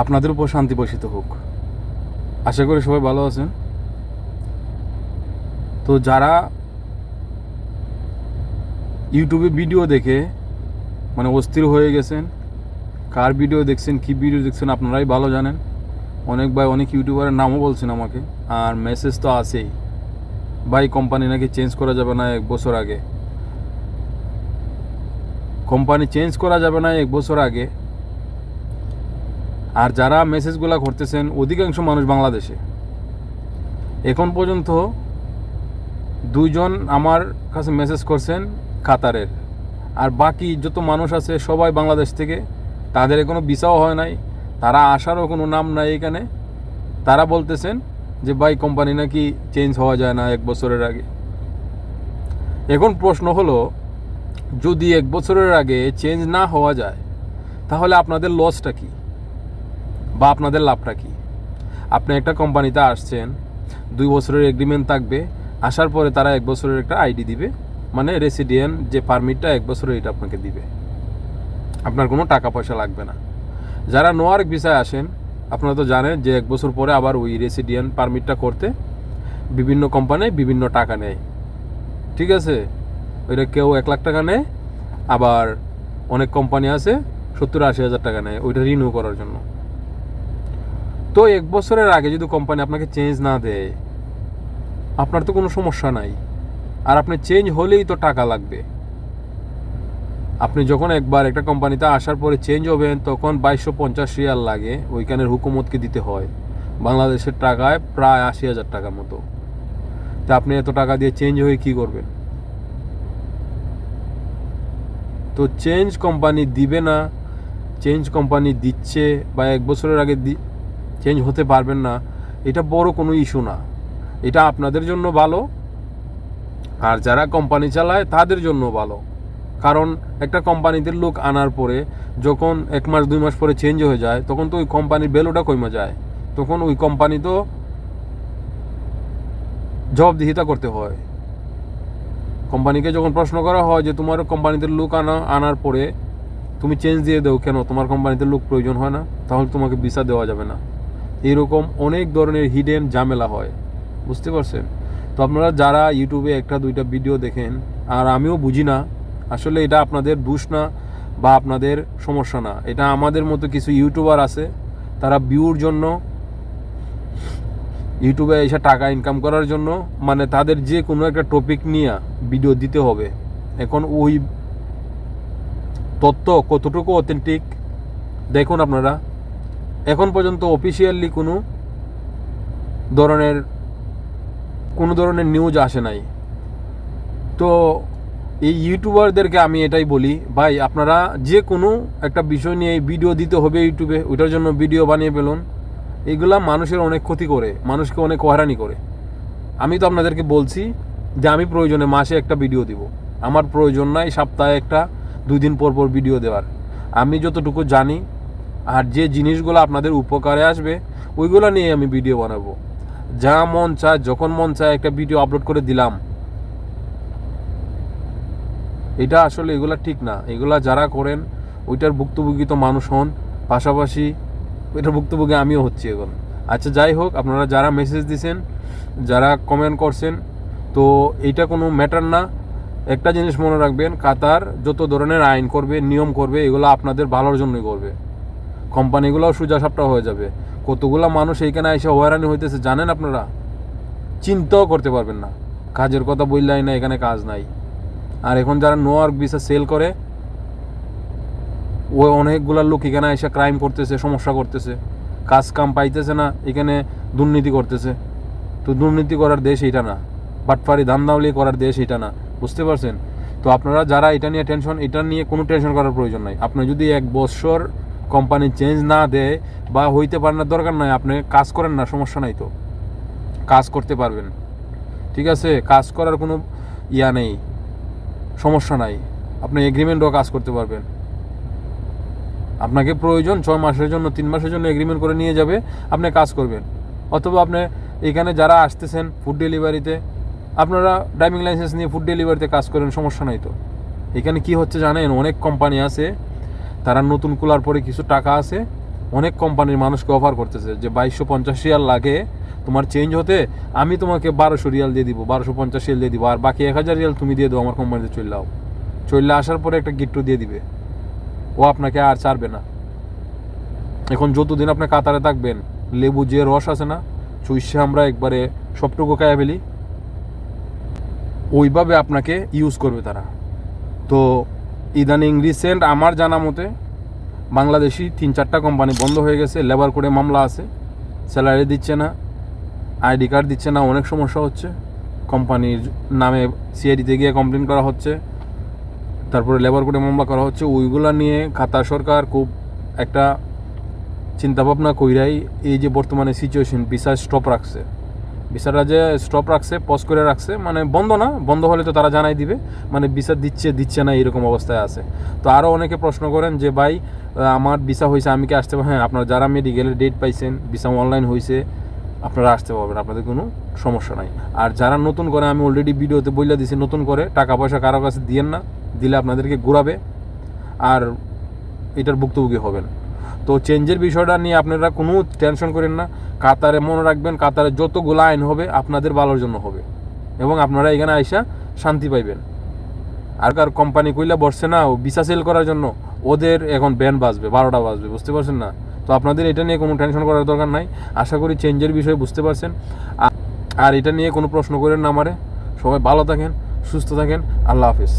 আপনাদের উপর শান্তি বর্ষিত হোক। আশা করি সবাই ভালো আছেন। তো যারা ইউটিউবে ভিডিও দেখে মানে অস্থির হয়ে গেছেন, কার ভিডিও দেখছেন, কি ভিডিও দেখছেন, আপনারাই ভালো জানেন। অনেক ভাই, অনেক ইউটিউবারের নামও বলছেন আমাকে, আর মেসেজ তো আছেই। ভাই কোম্পানি নাকি চেঞ্জ করা যাবে না এক বছর আগে? কোম্পানি চেঞ্জ করা যাবে না এক বছর আগে আর যারা মেসেজগুলো করতেছেন অধিকাংশ মানুষ বাংলাদেশে। এখন পর্যন্ত দুইজন আমার কাছে মেসেজ করছেন কাতারের। আর বাকি যত মানুষ আছে, সবাই বাংলাদেশ থেকে। তাদের কোনো ভিসাও হয় নাই, তারা আসারও কোনো নাম নাই এখানে। তারা বলতেছেন যে, ভাই কোম্পানি নাকি চেঞ্জ হওয়া যায় না এক বছরের আগে। এখন প্রশ্ন হলো, যদি এক বছরের আগে চেঞ্জ না হওয়া যায়, তাহলে আপনাদের লসটা কি? বা আপনাদের লাভটা কি? আপনি একটা কোম্পানিতে আসছেন, দুই বছরের এগ্রিমেন্ট থাকবে, আসার পরে তারা এক বছরের একটা আইডি দিবে মানে রেসিডেন্ট যে পারমিটটা এক বছরের এটা আপনাকে দিবে। আপনার কোনো টাকা পয়সা লাগবে না। যারা নোয়ার্ক ভিসায় আসেন, আপনারা তো জানেন যে এক বছর পরে আবার ওই রেসিডেন্ট পারমিটটা করতে বিভিন্ন কোম্পানি বিভিন্ন টাকা নেয়। ঠিক আছে? ওইটা কেউ এক লাখ টাকা নেয়, আবার অনেক কোম্পানি আছে, সত্তর আশি হাজার টাকা নেয়, ওইটা রিনিউ করার জন্য। তো এক বছরের আগে যদি কোম্পানি আপনাকে চেঞ্জ না দেয়, আপনার তো কোনো সমস্যা নাই। আর আপনি চেঞ্জ হলেই তো টাকা লাগবে। আপনি যখন একবার একটা কোম্পানিতে আসার পরে চেঞ্জ হবেন, তখন বাইশশো পঞ্চাশ রিয়াল লাগে, ওইখানের হুকুমতকে দিতে হয়। বাংলাদেশের টাকায় প্রায় আশি হাজার টাকার মতো। তা আপনি এত টাকা দিয়ে চেঞ্জ হয়ে কি করবেন? তো চেঞ্জ কোম্পানি দিবে না চেঞ্জ কোম্পানি দিচ্ছে, বা এক বছরের আগে চেঞ্জ হতে পারবেন না। এটা বড় কোনো ইস্যু না। এটা আপনাদের জন্য ভালো। আর যারা কোম্পানি চালায়, তাদের জন্য ভালো। কারণ একটা কোম্পানিতে লোক আনার পরে যখন এক মাস, দুই মাস পরে চেঞ্জ হয়ে যায়, তখন তো ওই কোম্পানির ভ্যালুটা কমে যায়। তখন ওই কোম্পানি তো জবাবদিহিতা করতে হয়। কোম্পানিকে যখন প্রশ্ন করা হয় যে, তোমার কোম্পানিতে লোক আনা, আনার পরে তুমি চেঞ্জ দিয়ে দাও কেন? তোমার কোম্পানিতে লোক প্রয়োজন হয় না? তাহলে তোমাকে ভিসা দেওয়া যাবে না। এরকম অনেক ধরনের হিডেন ঝামেলা হয়। বুঝতে পারছেন? তো আপনারা যারা ইউটিউবে একটা দুইটা ভিডিও দেখেন, আর আমিও বুঝি না, আসলে এটা আপনাদের দোষ না বা আপনাদের সমস্যা না। এটা আমাদের মতো কিছু ইউটিউবার আছে, তারা ভিউর জন্য ইউটিউবে এসে টাকা ইনকাম করার জন্য মানে তাদের যে কোনো একটা টপিক নিয়ে ভিডিও দিতে হবে। এখন ওই তথ্য কতটুকু অথেন্টিক দেখুন আপনারা। এখন পর্যন্ত অফিসিয়ালি কোনো ধরনের কোনো ধরনের নিউজ আসে নাই। তো এই ইউটিউবারদেরকে আমি এটাই বলি, ভাই, আপনারা যে কোনো একটা বিষয় নিয়ে ভিডিও দিতে হবে ইউটিউবে ওইটার জন্য ভিডিও বানিয়ে ফেলুন। এগুলা মানুষের অনেক ক্ষতি করে, মানুষকে অনেক হয়রানি করে। আমি তো আপনাদেরকে বলছি যে আমি প্রয়োজনে মাসে একটা ভিডিও দিব। আমার প্রয়োজন নাই সপ্তাহে একটা দুই দিন পর পর ভিডিও দেওয়ার। আমি যতটুকু জানি আর যে জিনিসগুলো আপনাদের উপকারে আসবে, ওইগুলো নিয়ে আমি ভিডিও বানাবো। যা মন চায়, যখন মন চায় একটা ভিডিও আপলোড করে দিলাম। এটা আসলে এগুলা ঠিক না। এগুলা যারা করেন, ওইটার ভুক্তভোগী তো মানুষ হন। পাশাপাশি ওইটার ভুক্তভোগী আমিও হচ্ছি এখন। আচ্ছা যাই হোক, আপনারা যারা মেসেজ দিছেন, যারা কমেন্ট করছেন, তো এইটা কোনো ম্যাটার না। একটা জিনিস মনে রাখবেন, কাতার যত ধরনের আইন করবে, নিয়ম করবে, এগুলো আপনাদের ভালোর জন্যই করবে। কোম্পানিগুলোও সোজা সাপটা হয়ে যাবে। কতগুলো মানুষ এইখানে এসে হয়রানি হইতেছে, জানেন আপনারা? চিন্তাও করতে পারবেন না। কাজের কথা বললাই না, এখানে কাজ নাই। আর এখন যারা নোয়ার্ক ভিসা সেল করে, ও অনেকগুলা লোক এখানে এসে ক্রাইম করতেছে, সমস্যা করতেছে। কাজ কাম পাইতেছে না, এখানে দুর্নীতি করতেছে। তো দুর্নীতি করার দেশ এটা না। বাটপারি ধান্দাউলি করার দেশ এটা না। বুঝতে পারছেন? তো আপনারা যারা এটা নিয়ে টেনশন এটা নিয়ে কোনো টেনশন করার প্রয়োজন নাই। আপনি যদি এক বছর কোম্পানি চেঞ্জ না দেয় বা হইতে পারে না, দরকার নয় আপনি কাজ করেন না, সমস্যা নাই তো। কাজ করতে পারবেন। ঠিক আছে? কাজ করার কোনো ইয়া নেই, সমস্যা নাই। আপনি এগ্রিমেন্টও কাজ করতে পারবেন। আপনাকে প্রয়োজন ছয় মাসের জন্য, তিন মাসের জন্য এগ্রিমেন্ট করে নিয়ে যাবে, আপনি কাজ করবেন। অথবা আপনি এখানে যারা আসতেছেন ফুড ডেলিভারিতে আপনারা ড্রাইভিং লাইসেন্স নিয়ে ফুড ডেলিভারিতে কাজ করেন, সমস্যা নাই তো। এখানে কি হচ্ছে জানেন? অনেক কোম্পানি আছে তারা নতুন খোলার পরে কিছু টাকা আছে, অনেক কোম্পানির মানুষকে অফার করতেছে যে বাইশশো পঞ্চাশ রিয়াল লাগে, তোমার চেঞ্জ হতে আমি তোমাকে বারোশো রিয়াল দিয়ে দিব, বারোশো পঞ্চাশ রিয়াল দিয়ে দিব, আর বাকি এক হাজার রিয়াল তুমি দিয়ে দাও আমার কোম্পানিতে চলে যাও। চলে আসার পরে একটা গিট্টু দিয়ে দিবে। ও আপনাকে আর ছাড়বে না। এখন যতদিন আপনি কাতারে থাকবেন, লেবু যে রস আছে না চুইসে আমরা একবারে সবটুকু খাইয়া ফেলি। ওইভাবে আপনাকে ইউজ করবে তারা। তো ইদানিং রিসেন্ট আমার জানা মতে বাংলাদেশি তিন চারটা কোম্পানি বন্ধ হয়ে গেছে লেবার কোডে মামলা আছে স্যালারি দিচ্ছে না আইডি কার্ড দিচ্ছে না, অনেক সমস্যা হচ্ছে। কোম্পানির নামে সিআইডিতে গিয়ে কমপ্লেন করা হচ্ছে, তারপরে লেবার কোডে মামলা করা হচ্ছে। ওইগুলা নিয়ে কাতার সরকার খুব একটা চিন্তাভাবনা কইরাই এই যে বর্তমানে সিচুয়েশন ভিসা স্টপ রাখছে। ভিসাটা যে স্টপ রাখছে পজ করে রাখছে মানে বন্ধ না, বন্ধ হলে তো তারা জানাই দিবে মানে ভিসা দিচ্ছে দিচ্ছে না, এরকম অবস্থায় আছে। তো আরও অনেকে প্রশ্ন করেন যে, ভাই আমার ভিসা হয়েছে আমি কি আসতে পারব? হ্যাঁ আপনারা যারা মেডিকেলের ডেট পাইছেন ভিসা অনলাইন হয়েছে আপনারা আসতে পারবেন, আপনাদের কোনো সমস্যা নাই। আর যারা নতুন করে, আমি অলরেডি ভিডিওতে বইলা দিছি, নতুন করে টাকা পয়সা কারও কাছে দিয়েন না, দিলে আপনাদেরকে ঘুরাবে, আর এটার ভুক্তভোগী হবেন। তো চেঞ্জের বিষয়টা নিয়ে আপনারা কোনো টেনশন করেন না। কাতারে মনে রাখবেন, কাতারে যতগুলো আইন হবে, আপনাদের ভালোর জন্য হবে। এবং আপনারা এখানে আইসা শান্তি পাইবেন। আর কার কোম্পানি কইলা বসছে না, ও ভিসা সেল করার জন্য, ওদের এখন ব্যান বাজবে, বারোটা বাজবে, বুঝতে পারছেন না? তো আপনাদের এটা নিয়ে কোনো টেনশন করার দরকার নাই। আশা করি চেঞ্জের বিষয়ে বুঝতে পারছেন। আর এটা নিয়ে কোনো প্রশ্ন করেন না আমারে। সবাই ভালো থাকেন, সুস্থ থাকেন। আল্লাহ হাফিজ।